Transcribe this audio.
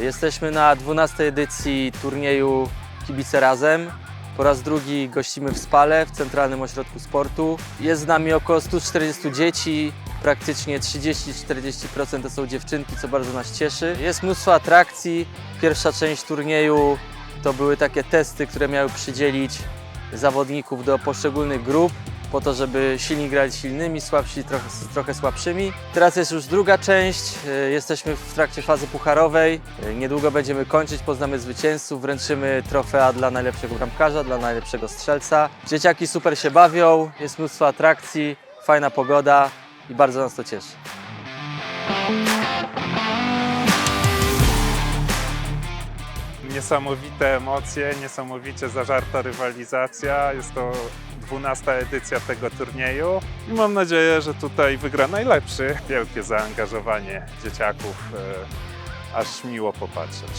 Jesteśmy na 12 edycji turnieju Kibice Razem. Po raz drugi gościmy w Spale, w Centralnym Ośrodku Sportu. Jest z nami około 140 dzieci, praktycznie 30-40% to są dziewczynki, co bardzo nas cieszy. Jest mnóstwo atrakcji. Pierwsza część turnieju to były takie testy, które miały przydzielić zawodników do poszczególnych grup po to, żeby silni grali silnymi, słabsi trochę, trochę słabszymi. Teraz jest już druga część, y, jesteśmy w trakcie fazy pucharowej. Y, Niedługo będziemy kończyć, poznamy zwycięzców, wręczymy trofea dla najlepszego bramkarza, dla najlepszego strzelca. Dzieciaki super się bawią, jest mnóstwo atrakcji, fajna pogoda i bardzo nas to cieszy. Niesamowite emocje, niesamowicie zażarta rywalizacja. Jest to 12 edycja tego turnieju i mam nadzieję, że tutaj wygra najlepszy. Wielkie zaangażowanie dzieciaków, e, aż miło popatrzeć.